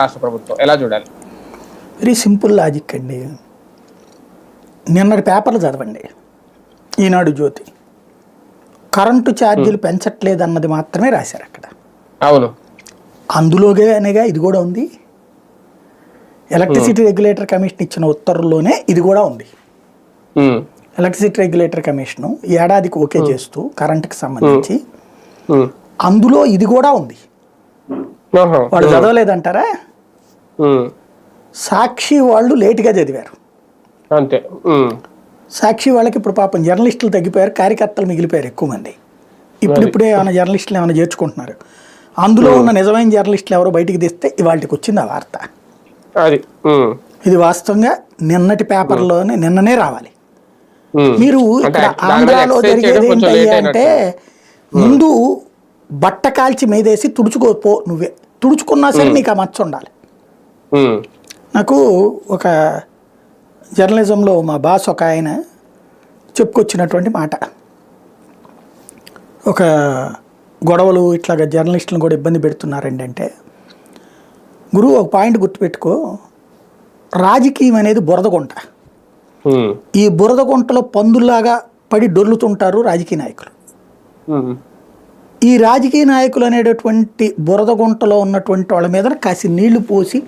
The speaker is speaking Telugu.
రాష్ట్ర ప్రభుత్వం. ఎలా చూడాలి? వెరీ సింపుల్ లాజిక్ అండి. నిన్నటి పేపర్లు చదవండి. ఈనాడు జ్యోతి. కరెంటు ఛార్జీలు పెంచట్లేదు అన్నది మాత్రమే రాశారు అక్కడ. అవును. అందులోగానేగా ఇది కూడా ఉంది. ఎలక్ట్రిసిటీ రెగ్యులేటర్ కమిషన్ ఇచ్చిన ఉత్తర్వుల్లోనే ఇది కూడా ఉంది. ఎలక్ట్రిసిటీ రెగ్యులేటర్ కమిషను ఏడాదికి ఓకే చేస్తూ కరెంటుకి సంబంధించి. ఉమ్, అందులో ఇది కూడా ఉంది. వాళ్ళు చదవలేదంటారా? సాక్షి వాళ్ళు లేటుగా చదివారు. అంతే. సాక్షి వాళ్ళకి ఇప్పుడు పాపం జర్నలిస్టులు తగ్గిపోయారు కార్యకర్తలు మిగిలిపోయారు ఎక్కువ మంది. ఇప్పుడు ఇప్పుడే ఏమైనా జర్నలిస్టులు ఏమైనా చేర్చుకుంటున్నారు? అందులో ఉన్న నిజమైన జర్నలిస్టులు ఎవరో బయటికి తీస్తే ఇవాళకి వచ్చింది ఆ వార్త. అది. ఇది వాస్తవంగా నిన్నటి పేపర్లోనే నిన్ననే రావాలి. మీరు ఇక్కడ ఆంధ్రాలో జరిగేది ఏంటయ్యా అంటే ముందు బట్ట కాల్చి మీదేసి తుడుచుకోపో నువ్వే. తుడుచుకున్నా సరే నీకు ఆ మచ్చ ఉండాలి. నాకు ఒక జర్నలిజంలో మా బాస్ ఒక ఆయన చెప్పుకొచ్చినటువంటి మాట. ఒక గొడవలు ఇట్లాగా జర్నలిస్టులను కూడా ఇబ్బంది పెడుతున్నారండి అంటే గురువు ఒక పాయింట్ గుర్తుపెట్టుకో రాజకీయం అనేది బురద గుంట. ఉమ్, ఈ బురద గుంటలో పందుల్లాగా పడి డొర్లుతుంటారు రాజకీయ నాయకులు. ఈ రాజకీయ నాయకులు అనేటటువంటి బురద గుంటలో ఉన్నటువంటి వాళ్ళ మీద కాసి నీళ్ళు పోసి